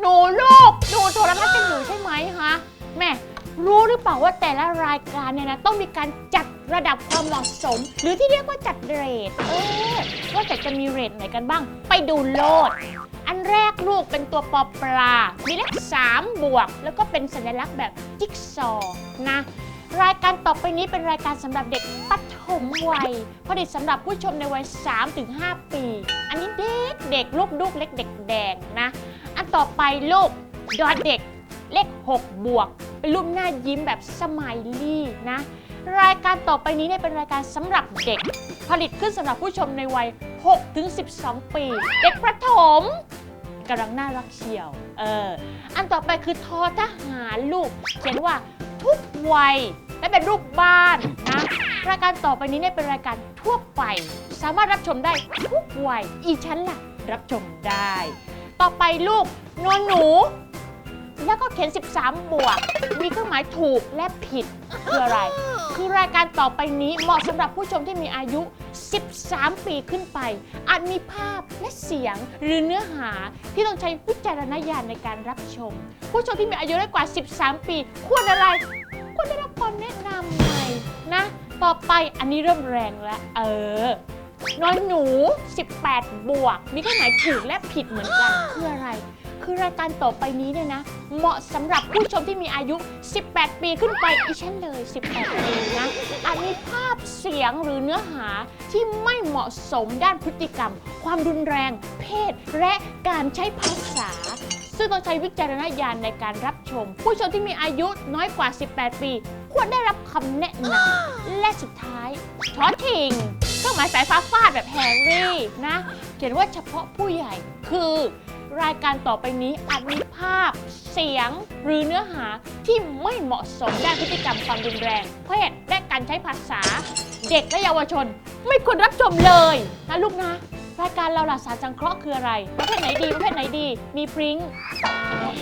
หนูลูกดูโทรทัศน์กันอยู่ใช่ไหมฮะแม่รู้หรือเปล่าว่าแต่ละรายการเนี่ยนะต้องมีการจัดระดับความเหมาะสม หรือที่เรียกว่าจัดเรทเออว่าแต่จะมีเรทไหนกันบ้าง ไปดูโลด อันแรกลูกเป็นตัวปอปลา มีเลข3บวก แล้วก็เป็นสัญลักษณ์แบบจิ๊กซอว์นะรายการต่อไปนี้เป็นรายการสำหรับเด็กปฐมวัยผลิตสำหรับผู้ชมในวัย 3-5 ปี อันนี้เด็กเด็กลูกลูกเล็กเด็กแดงนะ ต่อไปลูกดอเด็ก เลข 6 บวก เป็นรูปหน้ายิ้มแบบสมายลี่นะ รายการต่อไปนี้เนี่ยเป็นรายการสำหรับเด็ก ผลิตขึ้นสำหรับผู้ชมในวัย 6-12 ปี เด็กประถมกำลังน่ารักเชียว เออ อันต่อไปคือทอทหารลูก เขียนว่าทุกวัย และเป็นรูปบ้านนะ รายการต่อไปนี้เนี่ยเป็นรายการทั่วไป สามารถรับชมได้ทุกวัย อีชั้นล่ะ รับชมได้ ต่อไปลูกนอนหนู แล้วก็เขียน 13 บวก มีเครื่องหมายถูกและผิดคืออะไร คือรายการต่อไปนี้เหมาะสำหรับผู้ชมที่มีอายุ 13 ปีขึ้นไป อาจมีภาพและเสียงหรือเนื้อหาที่ต้องใช้วิจารณญาณในการรับชม ผู้ชมที่มีอายุน้อยกว่า 13 ปี ควรอะไร ควรได้รับความแนะนำใหม่นะ ต่อไปอันนี้เริ่มแรงแล้ว เออ นอนหนู 18 บวก มีเครื่องหมายถูกและผิดเหมือนกันคืออะไร คือรายการต่อไปนี้เนี่ยนะ เหมาะสำหรับผู้ชมที่มีอายุ 18 ปีขึ้นไปอีฉันเลย 18 ปีนะอาจมีภาพเสียงหรือเนื้อหาที่ไม่เหมาะสมด้านพฤติกรรม ความรุนแรง เพศ และการใช้ภาษาซึ่งต้องใช้วิจารณญาณในการรับชม ผู้ชมที่มีอายุน้อยกว่า 18 ปี ควรได้รับคำแนะนำและสุดท้าย ช้อทิง เครื่องหมายสายฟ้าฟาดแบบแฮร์รี่นะ เขียนว่าเฉพาะผู้ใหญ่คือ รายการต่อไปนี้อาจมีภาพ เสียงหรือเนื้อหาที่ไม่เหมาะสมด้านพฤติกรรมความรุนแรง เพศและการใช้ภาษา เด็กและเยาวชน ไม่ควรรับชมเลยนะลูกนะ รายการเราหลักสารสังเคราะห์คืออะไร ประเภทไหนดีประเภทไหนดี มีพริ้งแน่นอน